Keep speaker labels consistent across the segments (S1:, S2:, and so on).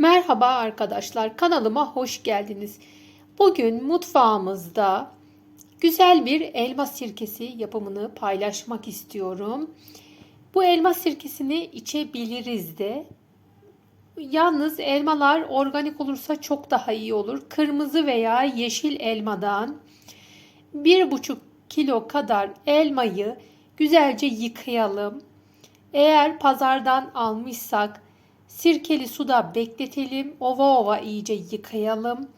S1: Merhaba arkadaşlar, kanalıma hoş geldiniz. Bugün mutfağımızda güzel bir elma sirkesi yapımını paylaşmak istiyorum. Bu elma sirkesini içebiliriz de. Yalnız elmalar organik olursa çok daha iyi olur. Kırmızı veya yeşil elmadan 1,5 kilo kadar elmayı güzelce yıkayalım. Eğer pazardan almışsak Sirkeli suda bekletelim. Ova ova iyice yıkayalım.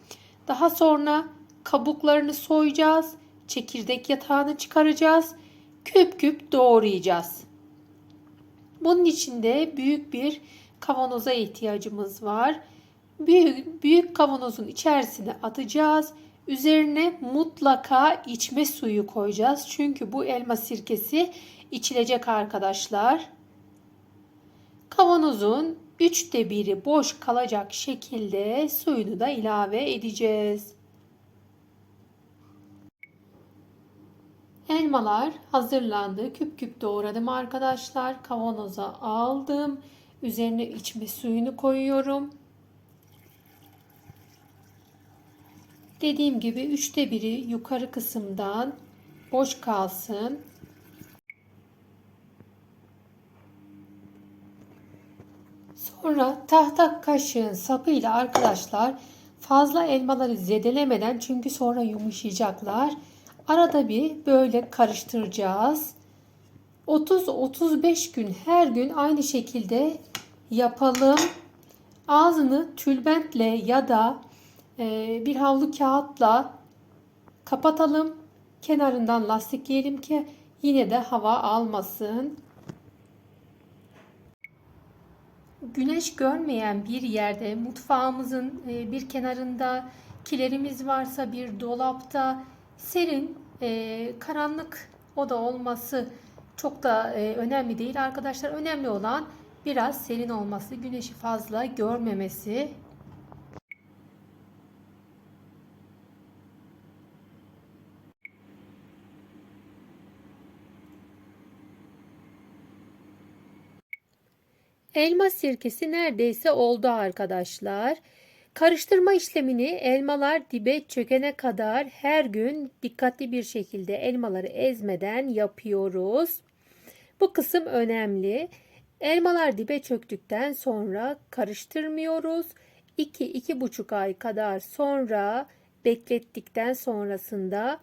S1: Daha sonra kabuklarını soyacağız. Çekirdek yatağını çıkaracağız. Küp küp doğrayacağız. Bunun için de büyük bir kavanoza ihtiyacımız var. Büyük, büyük kavanozun içerisine atacağız. Üzerine mutlaka içme suyu koyacağız. Çünkü bu elma sirkesi içilecek arkadaşlar. Kavanozun üçte biri boş kalacak şekilde suyunu da ilave edeceğiz. Elmalar hazırlandı. Küp küp doğradım arkadaşlar. Kavanoza aldım. Üzerine içme suyunu koyuyorum. Dediğim gibi üçte biri yukarı kısımdan boş kalsın. Sonra tahta kaşığın sapıyla arkadaşlar fazla elmaları zedelemeden çünkü sonra yumuşayacaklar. Arada bir böyle karıştıracağız. 30-35 gün her gün aynı şekilde yapalım. Ağzını tülbentle ya da e, bir havlu kağıtla kapatalım. Kenarından lastikleyelim ki yine de hava almasın. Güneş görmeyen bir yerde mutfağımızın e, bir kenarında kilerimiz varsa bir dolapta serin e, karanlık oda olması çok da e, önemli değil arkadaşlar. Önemli olan biraz serin olması, güneşi fazla görmemesi. Elma sirkesi neredeyse oldu arkadaşlar. Karıştırma işlemini elmalar dibe çökene kadar her gün dikkatli bir şekilde elmaları ezmeden yapıyoruz. Bu kısım önemli. Elmalar dibe çöktükten sonra karıştırmıyoruz. 2-2,5 ay kadar sonra beklettikten sonrasında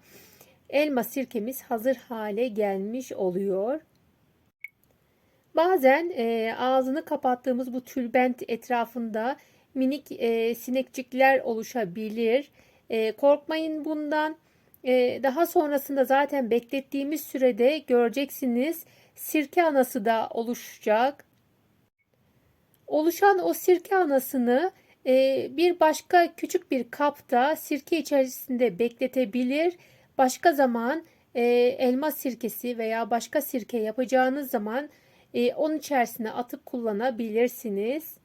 S1: elma sirkemiz hazır hale gelmiş oluyor. Bazen e, ağzını kapattığımız bu tülbent etrafında minik e, sinekçikler oluşabilir. E, korkmayın bundan. E, daha sonrasında zaten beklettiğimiz sürede göreceksiniz sirke anası da oluşacak. Oluşan o sirke anasını e, bir başka küçük bir kapta sirke içerisinde bekletebilir. Başka zaman e, elma sirkesi veya başka sirke yapacağınız zaman e, onun içerisine atıp kullanabilirsiniz.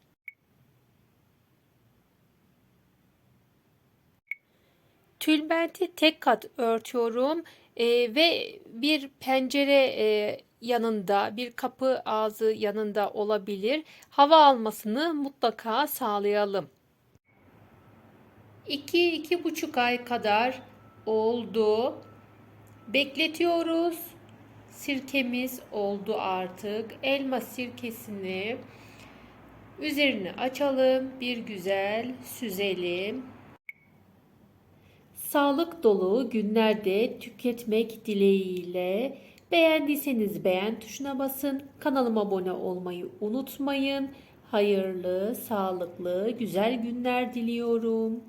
S1: Tülbenti tek kat örtüyorum e, ve bir pencere e, yanında bir kapı ağzı yanında olabilir. Hava almasını mutlaka sağlayalım. 2-2,5 ay kadar oldu. Bekletiyoruz sirkemiz oldu artık. Elma sirkesini üzerine açalım. Bir güzel süzelim. Sağlık dolu günlerde tüketmek dileğiyle beğendiyseniz beğen tuşuna basın. Kanalıma abone olmayı unutmayın. Hayırlı, sağlıklı, güzel günler diliyorum.